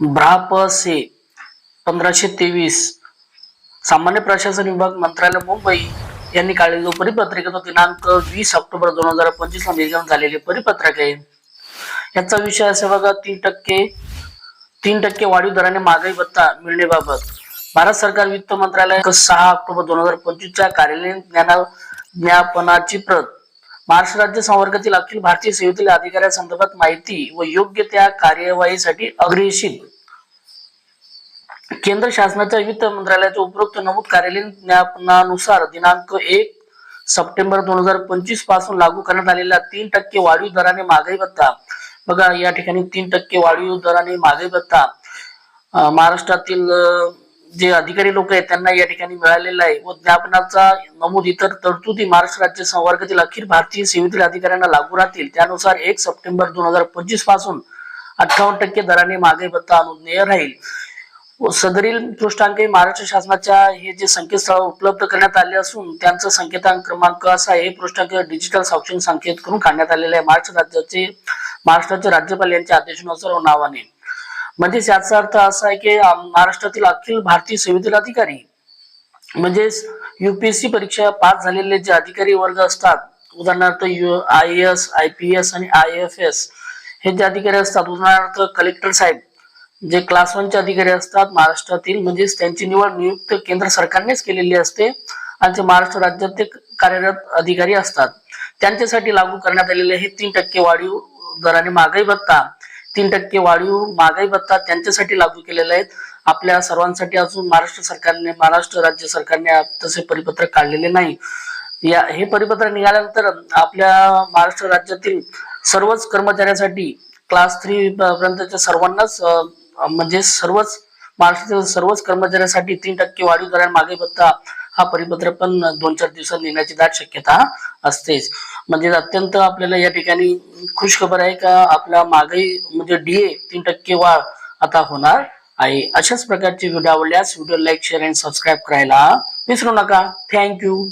ब्राप से पंधराशे तेवीस. सामान्य प्रशासन विभाग मंत्रालय मुंबई यांनी काढलेलं परिपत्रक तो दिनांक वीस ऑक्टोबर दोन हजार पंचवीस ला निर्गम झालेले परिपत्रक आहे. याचा विषय असा बघा तीन टक्के तीन टक्के वाढीव दराने महागाई भत्ता मिळण्याबाबत. भारत सरकार वित्त मंत्रालय सहा ऑक्टोबर दोन हजार पंचवीसच्या कार्यालयीन ज्ञाना ज्ञापनाची प्रत महाराष्ट्र राज्य संवर्गातील अखिल भारतीय सेवेतील अधिकाऱ्यांसंदर्भात माहिती व योग्य त्या कार्यवाहीसाठी अग्रेशील केंद्र शासनाच्या वित्त मंत्रालयाच्या उपरोक्त नमूद कार्यालयीन ज्ञापनानुसार दिनांक एक सप्टेंबर दोन हजार पंचवीसपासून लागू करण्यात आलेल्या तीन टक्के वाढीव दराने महागाई भत्ता. बघा या ठिकाणी तीन टक्के वाढीव दराने महागाई भत्ता. महाराष्ट्रातील जे अधिकारी लोक आहेत त्यांना या ठिकाणी मिळालेला आहे. व ज्ञापनाचा नमूद इतर तरतुदी महाराष्ट्र राज्य संवर्गातील अखिल भारतीय सेवेतील अधिकाऱ्यांना लागू राहतील. त्यानुसार एक सप्टेंबर दोन हजार पंचवीसपासून अठ्ठावन्न टक्के दराने मागे भत्ता अनुज्ञेय राहील. व सदरील पृष्ठांक हे महाराष्ट्र शासनाच्या हे जे संकेतस्थळ उपलब्ध करण्यात आले असून त्यांचा संकेतांक क्रमांक असा आहे हे पृष्ठांक डिजिटल साक्षर संकेत करून काढण्यात आलेले आहे. महाराष्ट्र राज्याचे महाराष्ट्राचे राज्यपाल यांच्या आदेशानुसार नावाने. म्हणजेच याचा अर्थ असा आहे की महाराष्ट्रातील अखिल भारतीय सेवेतील अधिकारी म्हणजेच युपीएससी परीक्षा पास झालेले जे अधिकारी वर्ग असतात उदाहरणार्थ U I S I P S आणि आय एफ एस हे जे अधिकारी असतात उदाहरणार्थ कलेक्टर साहेब जे क्लास वनचे अधिकारी असतात महाराष्ट्रातील म्हणजेच त्यांची निवड नियुक्त केंद्र सरकारनेच केलेली असते आणि ते महाराष्ट्र राज्यात ते कार्यरत अधिकारी असतात. त्यांच्यासाठी लागू करण्यात आलेले हे तीन टक्के वाढीव दराने महागाई भत्ता तीन टक्के वाढीव महागाई भत्ता त्यांच्यासाठी लागू केलेले आहेत. आपल्या सर्वांसाठी अजून महाराष्ट्र सरकारने महाराष्ट्र राज्य सरकारने तसे परिपत्रक काढलेले नाही. या हे परिपत्रक निघाल्यानंतर आपल्या महाराष्ट्र राज्यातील सर्वच कर्मचाऱ्यांसाठी क्लास थ्री पर्यंतच्या सर्वांनाच म्हणजे सर्वच महाराष्ट्रातील सर्वच कर्मचाऱ्यांसाठी तीन टक्के वाढीव दराने मागे भत्ता हा परिपत्रक पण दोन चार दिवसात निघण्याची दाट शक्यता असतेच. म्हणजे अत्यंत आपल्याला या ठिकाणी खुश खबर आहे का आपला मागही म्हणजे डीए तीन टक्के वाढ आता होणार आहे. अशाच प्रकारचे व्हिडिओ आवडल्यास video like share and subscribe करायला विसरू नका. थँक्यू